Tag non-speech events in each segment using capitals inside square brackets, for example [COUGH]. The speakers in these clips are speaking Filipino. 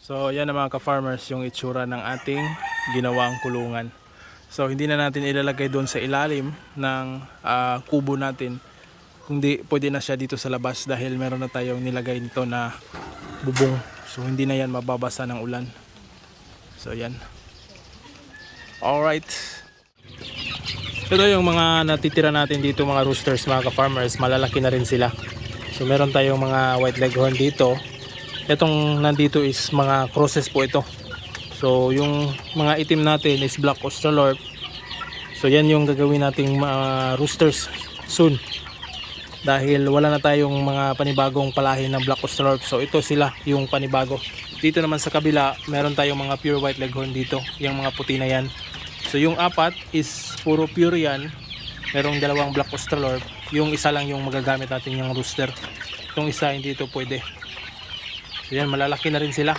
So yan na mga ka-farmers yung itsura ng ating ginawang kulungan. So hindi na natin ilalagay doon sa ilalim ng ah, kubo natin. Kundi pwede na siya dito sa labas dahil meron na tayong nilagay nito na bubong. So hindi na yan mababasa ng ulan. So yan. Alright. Ito yung mga natitira natin dito mga roosters mga ka-farmers. Malalaki na rin sila. So meron tayong mga white leghorn dito. Itong nandito is mga crosses po ito. So yung mga itim natin is black australorp. So yan yung gagawin nating mga roosters soon. Dahil wala na tayong mga panibagong palahi ng black australorp. So ito sila yung panibago. Dito naman sa kabila, meron tayong mga pure white leghorn dito. Yung mga puti na yan. So yung apat is puro pure yan. Merong dalawang black australorp. Yung isa lang yung magagamit natin yung rooster. Itong isa hindi ito pwede. So yan, malalaki na rin sila.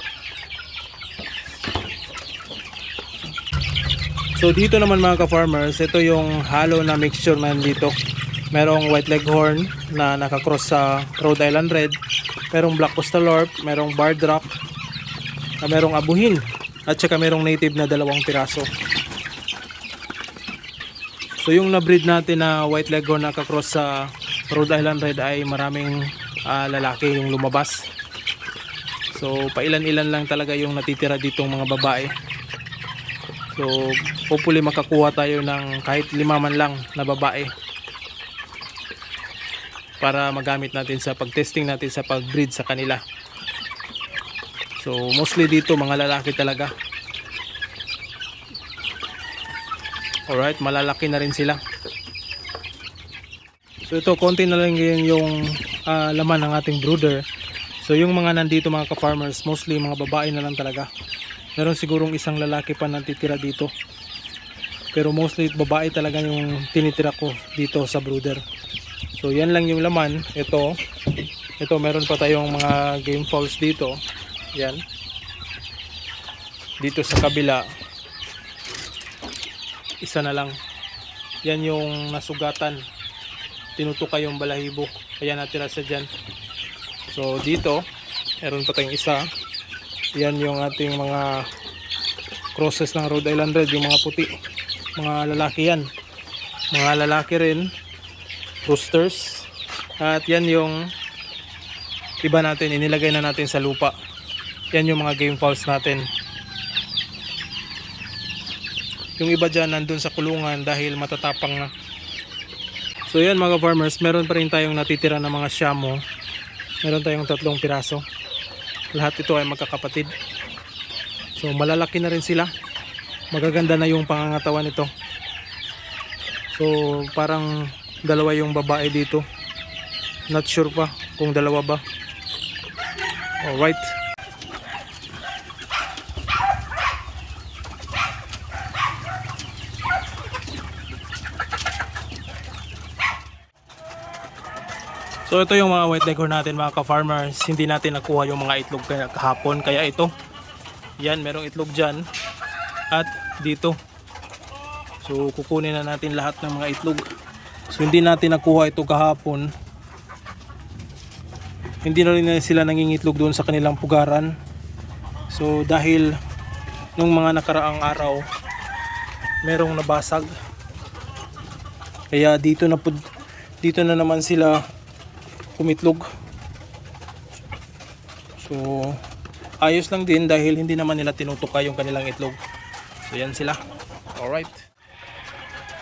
So dito naman mga ka-farmers, ito yung halo na mixture na dito. Merong white leghorn na nakakross sa Rhode Island Red. Merong black australorp, merong barred rock, merong abuhin. At saka merong native na dalawang piraso. So yung na-breed natin na white leghorn na kakross sa Rhode Island Red ay maraming ah, lalaki yung lumabas. So pailan-ilan lang talaga yung natitira ditong mga babae. So hopefully makakuha tayo ng kahit lima man lang na babae para magamit natin sa pag-testing natin sa pag-breed sa kanila. So mostly dito mga lalaki talaga. Alright, malalaki na rin sila. So ito, konti na lang yun yung ah, laman ng ating brooder. So yung mga nandito mga ka-farmers, mostly mga babae na lang talaga. Meron sigurong isang lalaki pa natitira dito. Pero mostly babae talaga yung tinitira ko dito sa brooder. So yan lang yung laman. Ito, ito meron pa tayong mga game fowls dito. Yan. Dito sa kabila, isa na lang. Yan yung nasugatan. Tinutukay yung balahibo. Kaya natira siya dyan. So dito, meron pa tayong isa. Yan yung ating mga crosses ng Rhode Island Red, yung mga puti. Mga lalaki yan. Mga lalaki rin. Roosters. At yan yung iba natin, inilagay na natin sa lupa. Yan yung mga game fowls natin. Yung iba dyan nandun sa kulungan dahil matatapang na. So yan mga farmers, meron pa rin tayong natitira na mga shamo. Meron tayong tatlong piraso. Lahat ito ay magkakapatid. So malalaki na rin sila. Magaganda na yung pangangatawan nito. So parang dalawa yung babae dito. Not sure pa kung dalawa ba. Alright. So ito yung mga white leghorn natin mga ka-farmers. Hindi natin nakuha yung mga itlog kahapon. Kaya ito. Yan, merong itlog dyan. At dito. So kukunin na natin lahat ng mga itlog. So hindi natin nakuha ito kahapon. Hindi na rin sila nangingitlog doon sa kanilang pugaran. So dahil nung mga nakaraang araw merong nabasag. Kaya dito na dito na naman sila kumitlog. So, ayos lang din dahil hindi naman nila tinutuka yung kanilang itlog. So, yan sila. Alright.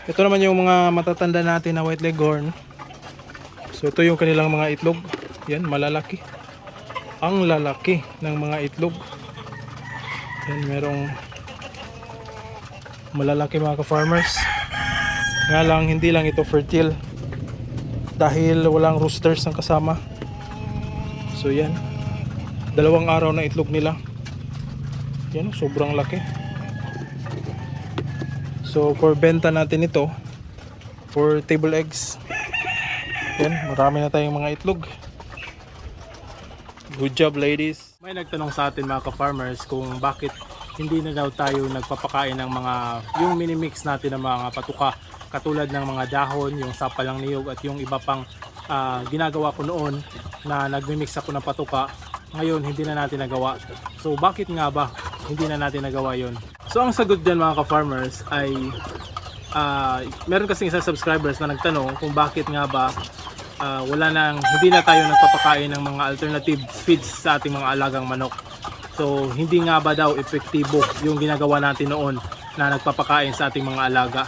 Ito naman yung mga matatanda natin na white leghorn. So, ito yung kanilang mga itlog. Yan, malalaki. Ang lalaki ng mga itlog. Yan, merong malalaki mga ka-farmers. Nga lang, hindi lang ito fertile dahil walang roosters ang kasama. So yan. Dalawang araw na itlog nila. Yan sobrang laki. So for benta natin ito for table eggs yan marami na tayong mga itlog. Good job ladies. May nagtanong sa atin mga ka-farmers kung bakit hindi na daw tayo nagpapakain ng mga yung minimix natin ng mga patuka katulad ng mga dahon, yung sapalang niyog at yung iba pang ah, ginagawa ko noon na nagmimix ako ng patuka ngayon hindi na natin nagawa. So bakit nga ba hindi na natin nagawa yon so ang sagot dyan mga ka-farmers ay ah, meron kasing isang subscribers na nagtanong kung bakit nga ba ah, wala nang hindi na tayo nagpapakain ng mga alternative feeds sa ating mga alagang manok so hindi nga ba daw epektibo yung ginagawa natin noon na nagpapakain sa ating mga alaga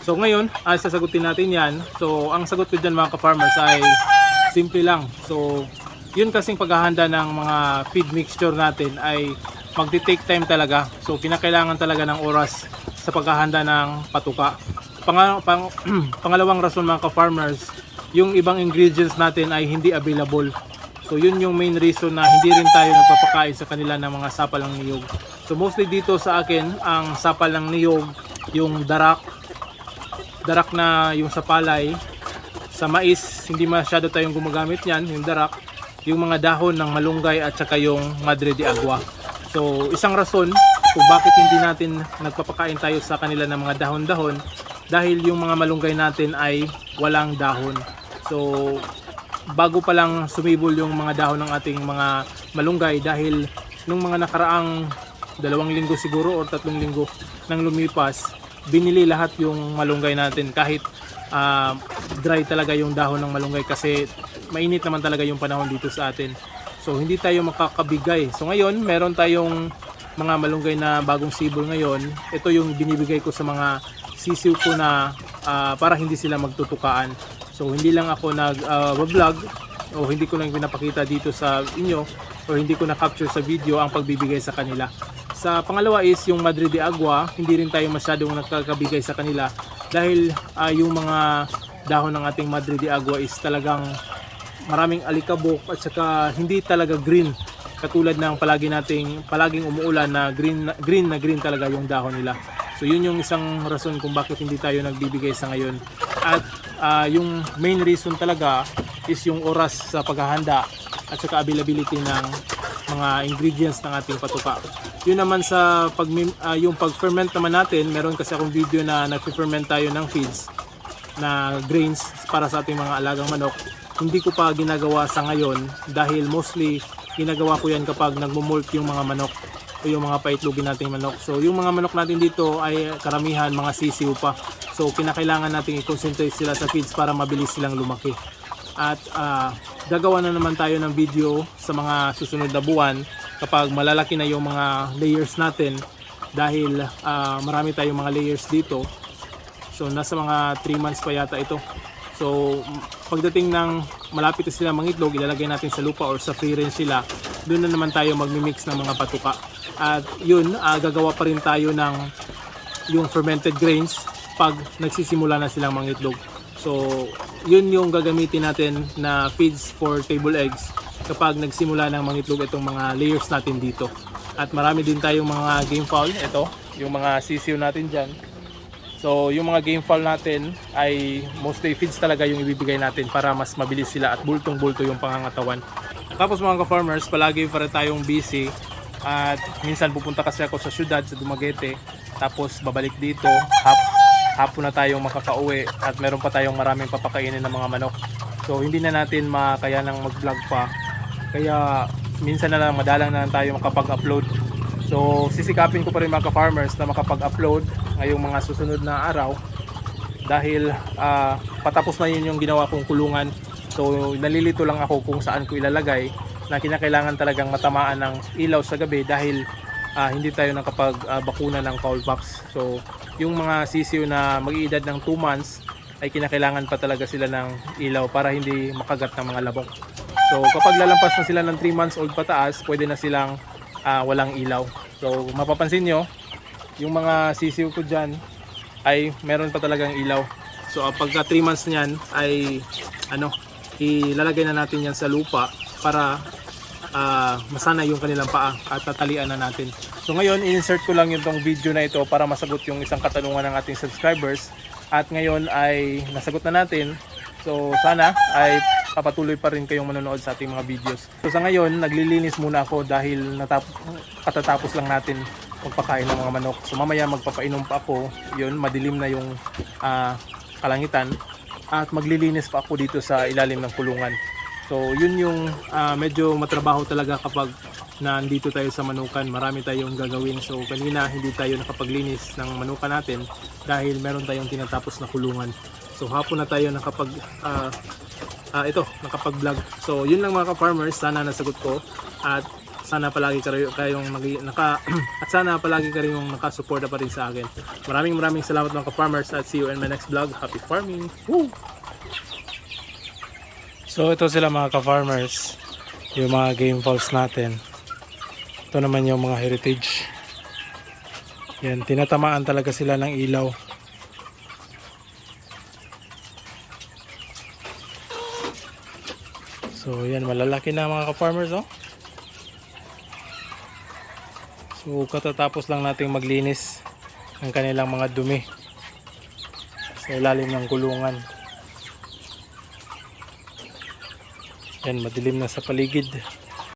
So ngayon, ay sasagutin natin yan. So ang sagot ko dyan mga ka-farmers ay simple lang. So yun kasing paghahanda ng mga feed mixture natin ay magti-take time talaga. So kinakailangan talaga ng oras sa paghahanda ng patuka. Pang, pang, [CLEARS THROAT] pangalawang rason mga ka-farmers, yung ibang ingredients natin ay hindi available. So yun yung main reason na hindi rin tayo nagpapakain sa kanila ng mga sapal ng niyog. So mostly dito sa akin, ang sapal ng niyog, yung darak, darak na yung sa palay sa mais hindi masyado tayong gumagamit yan yung darak. Yung mga dahon ng malunggay at saka yung madre de agua. So isang rason kung bakit hindi natin nagpapakain tayo sa kanila ng mga dahon-dahon dahil yung mga malunggay natin ay walang dahon. So bago pa lang sumibol yung mga dahon ng ating mga malunggay dahil nung mga nakaraang dalawang linggo siguro or tatlong linggo nang lumipas binili lahat yung malunggay natin kahit ah, dry talaga yung dahon ng malunggay kasi mainit naman talaga yung panahon dito sa atin. So hindi tayo makakabigay. So ngayon meron tayong mga malunggay na bagong sibol ngayon. Ito yung binibigay ko sa mga sisiw ko na ah, para hindi sila magtutukaan so hindi lang ako nag ah, vlog o hindi ko lang pinapakita dito sa inyo or hindi ko na capture sa video ang pagbibigay sa kanila sa pangalawa is yung Madre de Agua, hindi rin tayo masyadong nagkakabigay sa kanila dahil ah, yung mga dahon ng ating Madre de Agua is talagang maraming alikabok at saka hindi talaga green katulad ng palagi nating palaging umuulan na green green na green talaga yung dahon nila. So yun yung isang rason kung bakit hindi tayo nagbibigay sa ngayon. At ah, yung main reason talaga is yung oras sa paghahanda at saka availability ng mga ingredients ng ating patuka. Yun naman sa pag ah, yung pag-ferment naman natin, meron kasi akong video na nag-ferment tayo ng feeds na grains para sa ating mga alagang manok. Hindi ko pa ginagawa sa ngayon dahil mostly ginagawa ko yan kapag nagmo-molt yung mga manok o yung mga paitlogin nating manok. So yung mga manok natin dito ay karamihan mga sisiw pa. So kinakailangan nating i-concentrate sila sa feeds para mabilis silang lumaki. At ah, gagawa na naman tayo ng video sa mga susunod na buwan kapag malalaki na yung mga layers natin dahil ah, marami tayong mga layers dito. So nasa mga 3 months pa yata ito. So pagdating ng malapit na sila mangitlog, ilalagay natin sa lupa or sa free range sila. Doon na naman tayo magmi-mix ng mga patuka. At yun, ah, gagawa pa rin tayo ng yung fermented grains pag nagsisimula na silang mangitlog. So, yun yung gagamitin natin na feeds for table eggs kapag nagsimula ng mangitlog itong mga layers natin dito. At marami din tayong mga game fowl. Ito, yung mga sisiw natin dyan. So, yung mga game fowl natin ay mostly feeds talaga yung ibibigay natin para mas mabilis sila at bultong-bulto yung pangangatawan. Tapos mga ka-farmers, palagi pa rin tayong busy at minsan pupunta kasi ako sa syudad, sa Dumaguete tapos babalik dito, hap, hapon na tayong makakauwi at meron pa tayong maraming papakainin ng mga manok. So hindi na natin makaya ng mag-vlog pa. Kaya minsan na lang madalang na lang tayo makapag-upload. So sisikapin ko pa rin mga ka-farmers na makapag-upload ngayong mga susunod na araw dahil ah, patapos na yun yung ginawa kong kulungan. So nalilito lang ako kung saan ko ilalagay na kinakailangan talagang matamaan ng ilaw sa gabi dahil ah, hindi tayo nakapag-bakuna ng fowl pox. So yung mga sisiw na mag-iedad ng 2 months ay kinakailangan pa talaga sila ng ilaw para hindi makagat ng mga labok. So kapag lalampas na sila ng 3 months old pataas, pwede na silang ah, walang ilaw. So mapapansin nyo, yung mga sisiw ko dyan ay meron pa talagang ilaw. So uh, pagka 3 months niyan ay ano, ilalagay na natin yan sa lupa para ah, masana yung kanilang paa at tatalian na natin. So ngayon, insert ko lang yung video na ito para masagot yung isang katanungan ng ating subscribers. At ngayon ay nasagot na natin. So sana ay papatuloy pa rin kayong manonood sa ating mga videos. So sa ngayon, naglilinis muna ako dahil natap katatapos lang natin magpakain ng mga manok. So mamaya magpapainom pa ako. Yun, madilim na yung ah, kalangitan. At maglilinis pa ako dito sa ilalim ng kulungan. So yun yung ah, medyo matrabaho talaga kapag nandito tayo sa manukan. Marami tayong gagawin. So kanina hindi tayo nakapaglinis ng manukan natin dahil meron tayong tinatapos na kulungan. So hapon na tayo nakapag ah, ah, ito, nakapag-vlog. So yun lang mga ka-farmers, sana nasagot ko at sana palagi kayo kayong nagi, naka [CLEARS THROAT] at sana palagi kayong nakasuporta pa rin sa akin. Maraming maraming salamat mga ka-farmers at see you in my next vlog. Happy farming. Woo! So ito sila mga ka-farmers, yung mga game falls natin. Ito naman yung mga heritage. Yan, tinatamaan talaga sila ng ilaw. So yan, malalaki na mga ka-farmers oh. So katatapos lang nating maglinis ng kanilang mga dumi sa ilalim ng kulungan. Yan, madilim na sa paligid.